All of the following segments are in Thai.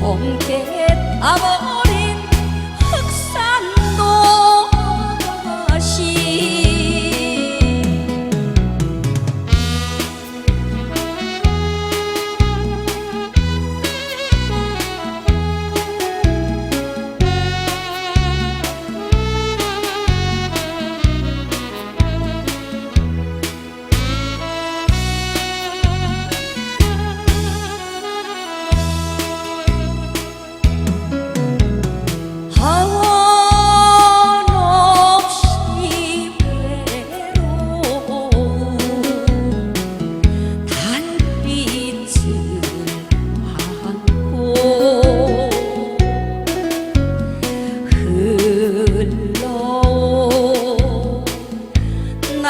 คงเก็ตอโม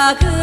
那个。